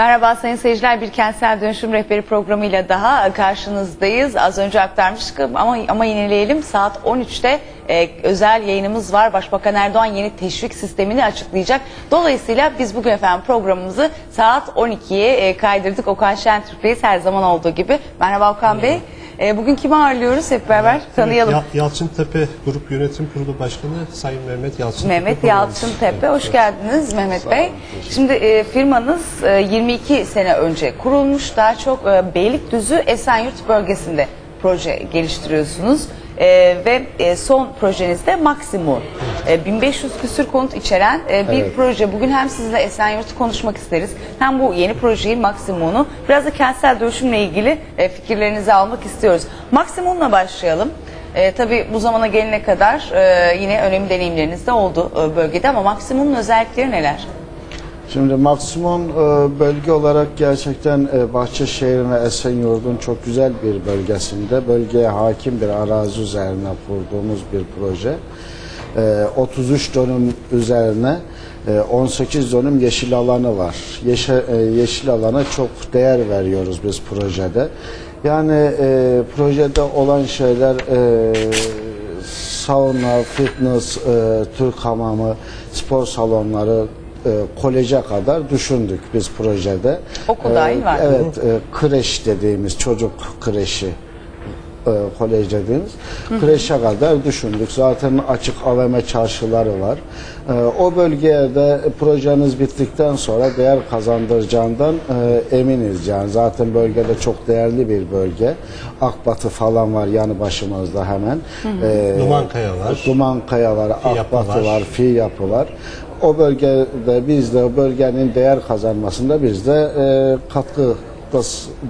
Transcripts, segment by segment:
Merhaba sayın seyirciler, bir kentsel dönüşüm rehberi programıyla daha karşınızdayız. Az önce aktarmıştık ama, ama yenileyelim. Saat 13'te e, özel yayınımız var. Başbakan Erdoğan yeni teşvik sistemini açıklayacak. Dolayısıyla biz bugün efendim programımızı saat 12'ye e, kaydırdık. Okan Şentürk'teyiz her zaman olduğu gibi. Merhaba Okan Bey. E, bugün kimi ağırlıyoruz hep beraber tanıyalım. Ya- Yalçıntepe Grup Yönetim Kurulu Başkanı Sayın Mehmet Yalçıntepe. Mehmet. Yalçıntepe, hoş geldiniz Mehmet Bey. Şimdi e, firmanız e, 22 sene önce kurulmuş. Daha çok e, Beylikdüzü Esenyurt bölgesinde proje geliştiriyorsunuz. E, ve e, son projeniz de Maksimum. E, 1500 küsür konut içeren e, bir Evet. proje. Bugün hem sizinle Esenyurt'u konuşmak isteriz. Hem bu yeni projeyi Maksimum'u biraz da kentsel dönüşümle ilgili e, fikirlerinizi almak istiyoruz. Maksimum'la başlayalım. E, tabii bu zamana gelene kadar e, yine önemli deneyimleriniz de oldu e, bölgede ama Maksimum'un özellikleri neler? Şimdi maksimum e, bölge olarak gerçekten e, Bahçeşehir'in ve Esenyurt'un çok güzel bir bölgesinde bölgeye hakim bir arazi üzerine kurduğumuz bir proje. E, 33 dönüm üzerine e, 18 dönüm yeşil alanı var. Yeşil, e, yeşil alana çok değer veriyoruz biz projede. Yani e, projede olan şeyler e, sauna, fitness, e, Türk hamamı, spor salonları, e, koleje kadar düşündük biz projede. Okul dahil var. Evet, e, kreş dediğimiz çocuk kreşi e, kolej dediğimiz kreşe kadar düşündük. Zaten açık AVM çarşıları var. E, o bölgeye de projeniz bittikten sonra değer kazandıracağından e, eminiz. Yani zaten bölgede çok değerli bir bölge. Akbatı falan var yanı başımızda hemen. E. Dumankaya var, Fi yapı Akbatı var. Fi yapı var. O bölgede biz de o bölgenin değer kazanmasında biz de e, katkı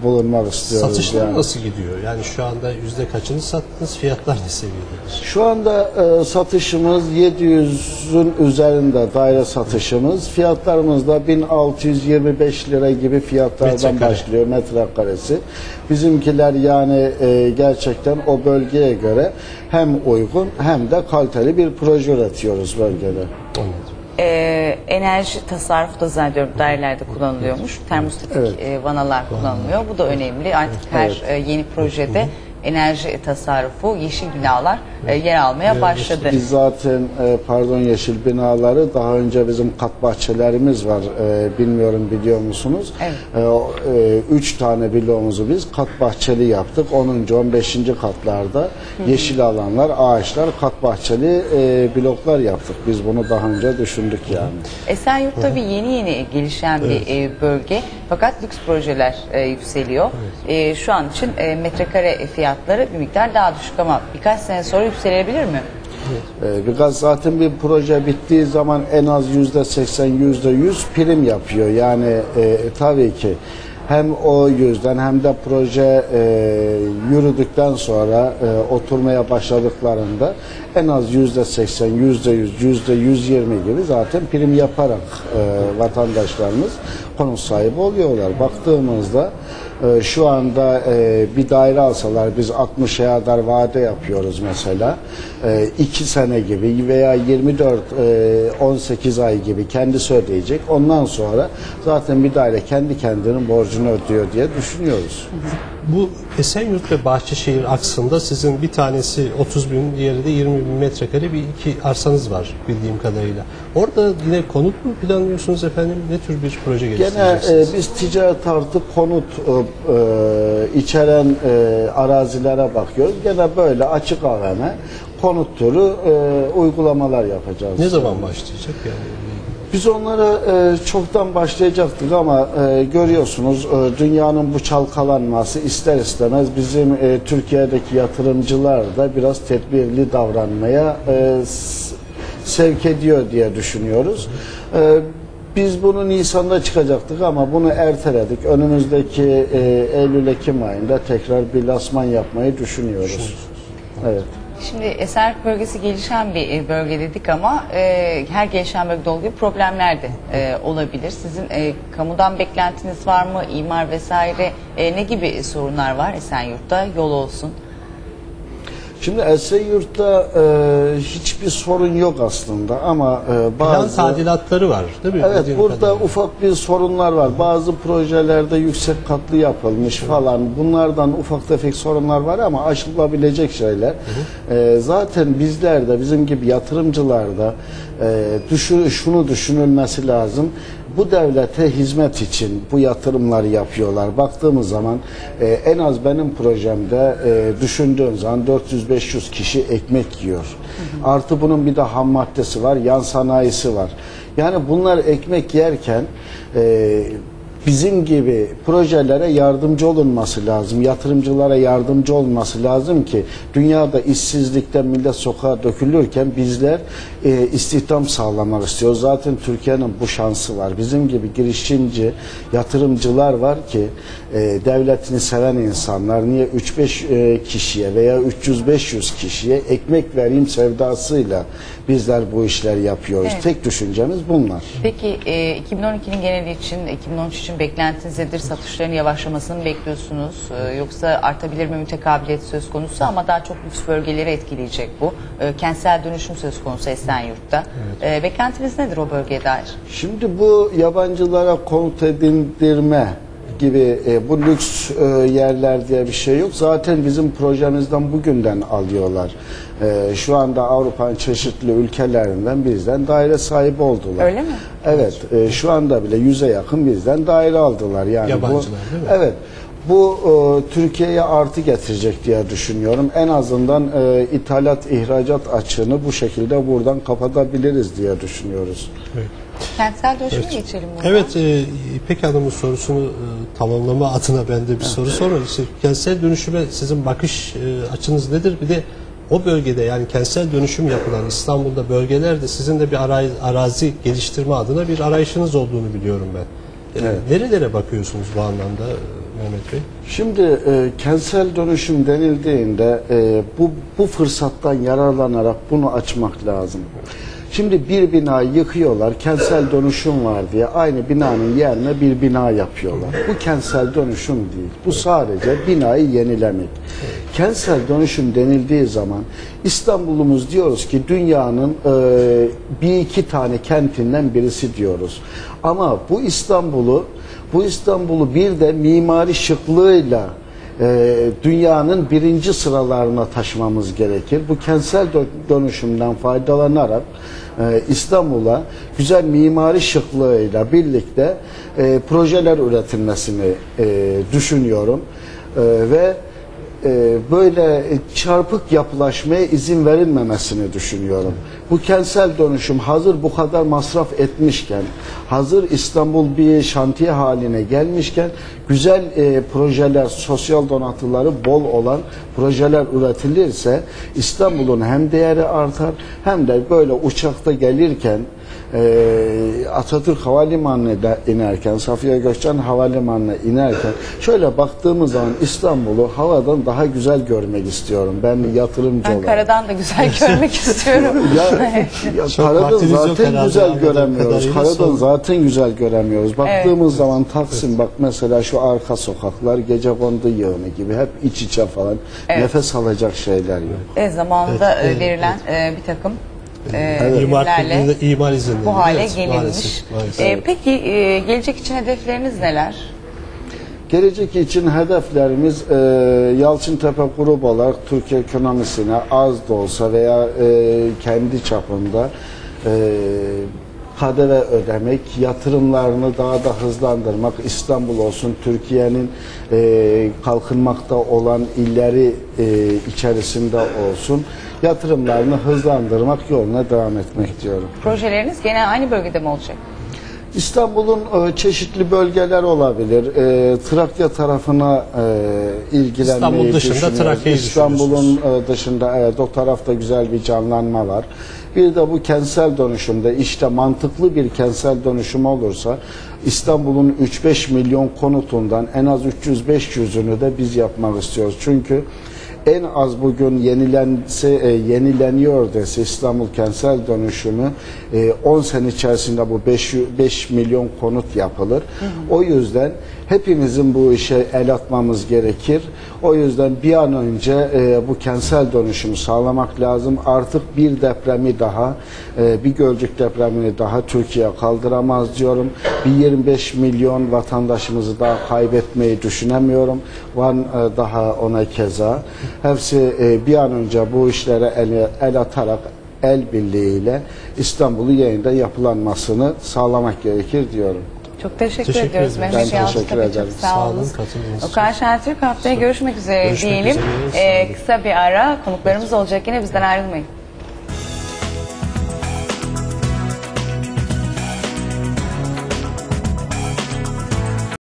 bulunmak istiyoruz. Satışlar yani. nasıl gidiyor? Yani şu anda yüzde kaçını sattınız? Fiyatlar ne seviyededir? Şu anda e, satışımız 700'ün üzerinde daire satışımız. Fiyatlarımız da 1625 lira gibi fiyatlardan Metrekare. başlıyor metrekaresi. Bizimkiler yani e, gerçekten o bölgeye göre hem uygun hem de kaliteli bir proje üretiyoruz bölgede. Anladım. E, enerji tasarrufu da zannediyorum dairelerde kullanılıyormuş. Termostatik Evet. e, vanalar kullanılıyor. Bu da önemli. Artık her e, yeni projede enerji tasarrufu, yeşil binalar e, yer almaya başladı. Biz zaten e, pardon yeşil binaları daha önce bizim kat bahçelerimiz var. E, bilmiyorum biliyor musunuz? Evet. E, e, üç tane bloğumuzu biz kat bahçeli yaptık. 10. 15. katlarda yeşil alanlar, ağaçlar, kat bahçeli e, bloklar yaptık. Biz bunu daha önce düşündük yani. Esenyurt tabii yeni yeni gelişen bir e, bölge fakat lüks projeler e, yükseliyor. E, şu an için e, metrekare fiyatları bir miktar daha düşük ama birkaç sene sonra yükselebilir mi? Ee, Biraz zaten bir proje bittiği zaman en az yüzde seksen, yüzde yüz prim yapıyor. Yani e, tabii ki hem o yüzden hem de proje e, yürüdükten sonra e, oturmaya başladıklarında en az yüzde seksen, yüzde yüz, yüzde yüz yirmi gibi zaten prim yaparak e, vatandaşlarımız konut sahibi oluyorlar. Baktığımızda e, şu anda e, bir daire alsalar biz 60'a kadar vade yapıyoruz mesela. 2 sene gibi veya 24 e, 18 ay gibi kendisi ödeyecek. Ondan sonra zaten bir daire kendi kendinin borcunu ödüyor diye düşünüyoruz. Bu Esenyurt ve Bahçeşehir aksında sizin bir tanesi 30 bin, diğeri de 20 bin metrekare bir iki arsanız var bildiğim kadarıyla. Orada yine konut mu planlıyorsunuz efendim? Ne tür bir proje Gene geliştireceksiniz? e, biz ticaret artı konut e, e, içeren e, arazilere bakıyoruz. Gene böyle açık AVM konut türü e, uygulamalar yapacağız. ne zaman başlayacak yani? Biz onlara e, çoktan başlayacaktık ama e, görüyorsunuz e, dünyanın bu çalkalanması ister istemez bizim e, Türkiye'deki yatırımcılar da biraz tedbirli davranmaya e, sevk ediyor diye düşünüyoruz. E, biz bunu Nisan'da çıkacaktık ama bunu erteledik. Önümüzdeki e, Eylül-Ekim ayında tekrar bir lasman yapmayı düşünüyoruz. Evet. Şimdi Esenyurt bölgesi gelişen bir e, bölge dedik ama e, her gelişen bölgede olduğu gibi problemler de e, olabilir. Sizin e, kamudan beklentiniz var mı? İmar vesaire e, ne gibi sorunlar var Esenyurt'ta? Yol olsun. Şimdi Esenyurt'ta e, hiçbir sorun yok aslında ama e, Plan bazı tadilatları var değil mi? Evet burada kadarıyla. ufak bir sorunlar var. Bazı projelerde yüksek katlı yapılmış falan. Bunlardan ufak tefek sorunlar var ama aşılabilecek şeyler. Ee, zaten bizler de bizim gibi yatırımcılar da e, düşün, şunu düşünülmesi lazım. Bu devlete hizmet için bu yatırımları yapıyorlar. Baktığımız zaman e, en az benim projemde e, düşündüğüm zaman 400-500 kişi ekmek yiyor. Artı bunun bir de ham maddesi var, yan sanayisi var. Yani bunlar ekmek yerken e, bizim gibi projelere yardımcı olunması lazım. Yatırımcılara yardımcı olması lazım ki dünyada işsizlikten millet sokağa dökülürken bizler e, istihdam sağlamak istiyoruz. Zaten Türkiye'nin bu şansı var. Bizim gibi girişimci yatırımcılar var ki e, devletini seven insanlar niye 3-5 e, kişiye veya 300-500 kişiye ekmek vereyim sevdasıyla bizler bu işleri yapıyoruz. Evet. Tek düşüncemiz bunlar. Peki e, 2012'nin geneli için, 2013 için beklentiniz nedir? Satışların yavaşlamasını mı bekliyorsunuz? E, yoksa artabilir mi mütekabiliyet söz konusu ama daha çok lüks bölgeleri etkileyecek bu. E, kentsel dönüşüm söz konusu Esenyurt'ta. E, beklentiniz nedir o bölgeye dair? Şimdi bu yabancılara konut edindirme gibi e, bu lüks e, yerler diye bir şey yok. Zaten bizim projemizden bugünden alıyorlar. E, şu anda Avrupa'nın çeşitli ülkelerinden bizden daire sahibi oldular. Öyle mi? Evet. e, şu anda bile yüze yakın bizden daire aldılar. Yani Yabancılar bu, değil mi? Evet. Bu e, Türkiye'ye artı getirecek diye düşünüyorum. En azından e, ithalat ihracat açığını bu şekilde buradan kapatabiliriz diye düşünüyoruz. Kentsel dönüşüme geçelim buradan. Evet, e, İpek Hanım'ın sorusunu e, tamamlama adına ben de bir soru sormak istiyorum. Kentsel dönüşüme sizin bakış e, açınız nedir? Bir de o bölgede yani kentsel dönüşüm yapılan İstanbul'da bölgelerde sizin de bir arazi, arazi geliştirme adına bir arayışınız olduğunu biliyorum ben. E, Nerelere bakıyorsunuz bu anlamda e, Mehmet Bey? Şimdi e, kentsel dönüşüm denildiğinde e, bu bu fırsattan yararlanarak bunu açmak lazım. Şimdi bir binayı yıkıyorlar, kentsel dönüşüm var diye aynı binanın yerine bir bina yapıyorlar. Bu kentsel dönüşüm değil. Bu sadece binayı yenilemek. Kentsel dönüşüm denildiği zaman İstanbul'umuz diyoruz ki dünyanın e, bir iki tane kentinden birisi diyoruz. Ama bu İstanbul'u bu İstanbul'u bir de mimari şıklığıyla e, dünyanın birinci sıralarına taşımamız gerekir. Bu kentsel dö- dönüşümden faydalanarak e, İstanbul'a güzel mimari şıklığıyla birlikte e, projeler üretilmesini düşünüyorum. E, ve e, böyle çarpık yapılaşmaya izin verilmemesini düşünüyorum. Bu kentsel dönüşüm hazır bu kadar masraf etmişken, hazır İstanbul bir şantiye haline gelmişken güzel e, projeler, sosyal donatıları bol olan projeler üretilirse İstanbul'un hem değeri artar hem de böyle uçakta gelirken e, Atatürk Havalimanı'na inerken, Safiye Gökçen Havalimanı'na inerken şöyle baktığımız zaman İstanbul'u havadan daha güzel görmek istiyorum. Ben yatırımcı Ben olarak. karadan da güzel görmek istiyorum. Ya, ya karadan zaten güzel göremiyoruz. Karadan zaten güzel göremiyoruz. Baktığımız zaman Taksim bak mesela şu arka sokaklar gece kondu yığını gibi hep iç içe falan. Evet. Nefes alacak şeyler yok. E, zamanında Evet, e, verilen e, bir takım e, ürünlerle imar izinleri. bu hale Evet, gelinmiş. maalesef, maalesef. E, peki e, gelecek için hedefleriniz neler? Gelecek için hedeflerimiz e, Yalçıntepe grup olarak Türkiye ekonomisine az da olsa veya e, kendi çapında e, KDV ödemek, yatırımlarını daha da hızlandırmak, İstanbul olsun, Türkiye'nin e, kalkınmakta olan illeri e, içerisinde olsun, yatırımlarını hızlandırmak yoluna devam etmek diyorum. Projeleriniz gene aynı bölgede mi olacak? İstanbul'un e, çeşitli bölgeler olabilir. E, Trakya tarafına e, ilgilenmeyi İstanbul dışında. Trakya'yı İstanbul'un dışında evet o tarafta güzel bir canlanma var. Bir de bu kentsel dönüşümde işte mantıklı bir kentsel dönüşüm olursa İstanbul'un 3-5 milyon konutundan en az 300-500'ünü de biz yapmak istiyoruz. Çünkü en az bugün yenilense e, yenileniyor dese İstanbul kentsel dönüşümü e, 10 sene içerisinde bu 5, 5 milyon konut yapılır. O yüzden hepimizin bu işe el atmamız gerekir. O yüzden bir an önce e, bu kentsel dönüşümü sağlamak lazım. Artık bir depremi daha, e, bir Gölcük depremini daha Türkiye kaldıramaz diyorum. Bir 25 milyon vatandaşımızı daha kaybetmeyi düşünemiyorum. Van e, daha ona keza. Hepsi e, bir an önce bu işlere el, el atarak el birliğiyle İstanbul'u yeniden yapılanmasını sağlamak gerekir diyorum. Çok teşekkür, Teşekkür ediyoruz. Mehmet Ben Yalçın. teşekkür Tabii ederim. Sağ Sağ olun. için. Okan Şentürk haftaya görüşmek üzere Görüşmek diyelim. üzere, Ee, kısa bir ara konuklarımız olacak yine bizden ayrılmayın.